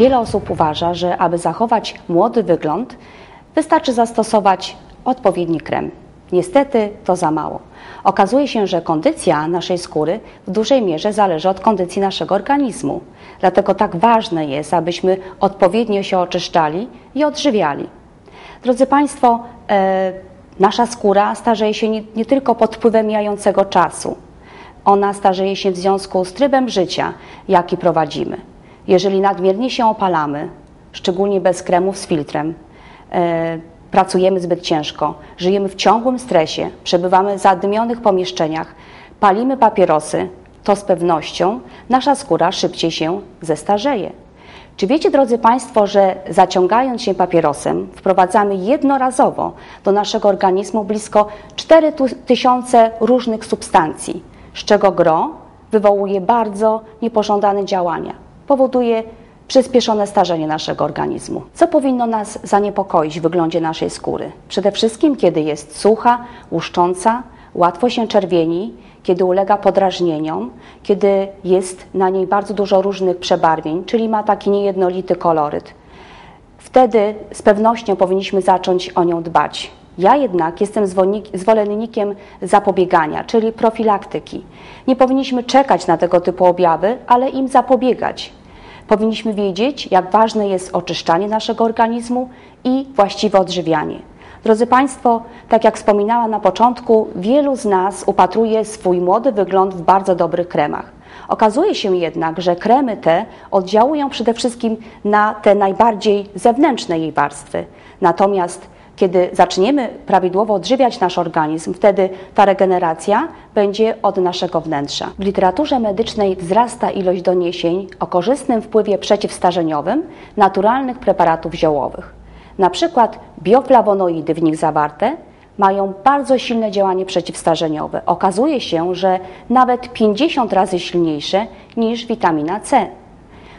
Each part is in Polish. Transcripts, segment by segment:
Wiele osób uważa, że aby zachować młody wygląd, wystarczy zastosować odpowiedni krem. Niestety to za mało. Okazuje się, że kondycja naszej skóry w dużej mierze zależy od kondycji naszego organizmu. Dlatego tak ważne jest, abyśmy odpowiednio się oczyszczali i odżywiali. Drodzy Państwo, e, nasza skóra starzeje się nie, nie tylko pod wpływem mijającego czasu. Ona starzeje się w związku z trybem życia, jaki prowadzimy. Jeżeli nadmiernie się opalamy, szczególnie bez kremów z filtrem, e, pracujemy zbyt ciężko, żyjemy w ciągłym stresie, przebywamy w zadymionych pomieszczeniach, palimy papierosy, to z pewnością nasza skóra szybciej się zestarzeje. Czy wiecie, drodzy Państwo, że zaciągając się papierosem, wprowadzamy jednorazowo do naszego organizmu blisko 4000 różnych substancji, z czego gro wywołuje bardzo niepożądane działania, powoduje przyspieszone starzenie naszego organizmu. Co powinno nas zaniepokoić w wyglądzie naszej skóry? Przede wszystkim, kiedy jest sucha, łuszcząca, łatwo się czerwieni, kiedy ulega podrażnieniom, kiedy jest na niej bardzo dużo różnych przebarwień, czyli ma taki niejednolity koloryt. Wtedy z pewnością powinniśmy zacząć o nią dbać. Ja jednak jestem zwolennikiem zapobiegania, czyli profilaktyki. Nie powinniśmy czekać na tego typu objawy, ale im zapobiegać. Powinniśmy wiedzieć, jak ważne jest oczyszczanie naszego organizmu i właściwe odżywianie. Drodzy Państwo, tak jak wspominałam na początku, wielu z nas upatruje swój młody wygląd w bardzo dobrych kremach. Okazuje się jednak, że kremy te oddziałują przede wszystkim na te najbardziej zewnętrzne jej warstwy. Natomiast kiedy zaczniemy prawidłowo odżywiać nasz organizm, wtedy ta regeneracja będzie od naszego wnętrza. W literaturze medycznej wzrasta ilość doniesień o korzystnym wpływie przeciwstarzeniowym naturalnych preparatów ziołowych. Na przykład bioflawonoidy w nich zawarte mają bardzo silne działanie przeciwstarzeniowe. Okazuje się, że nawet 50 razy silniejsze niż witamina C.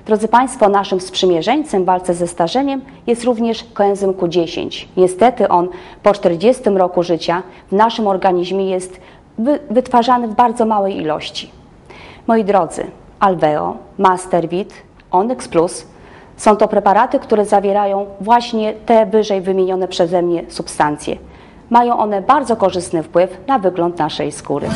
Drodzy Państwo, naszym sprzymierzeńcem w walce ze starzeniem jest również koenzym Q10. Niestety on po 40 roku życia w naszym organizmie jest wytwarzany w bardzo małej ilości. Moi drodzy, Alveo, Mastervit, Onyx Plus są to preparaty, które zawierają właśnie te wyżej wymienione przeze mnie substancje. Mają one bardzo korzystny wpływ na wygląd naszej skóry.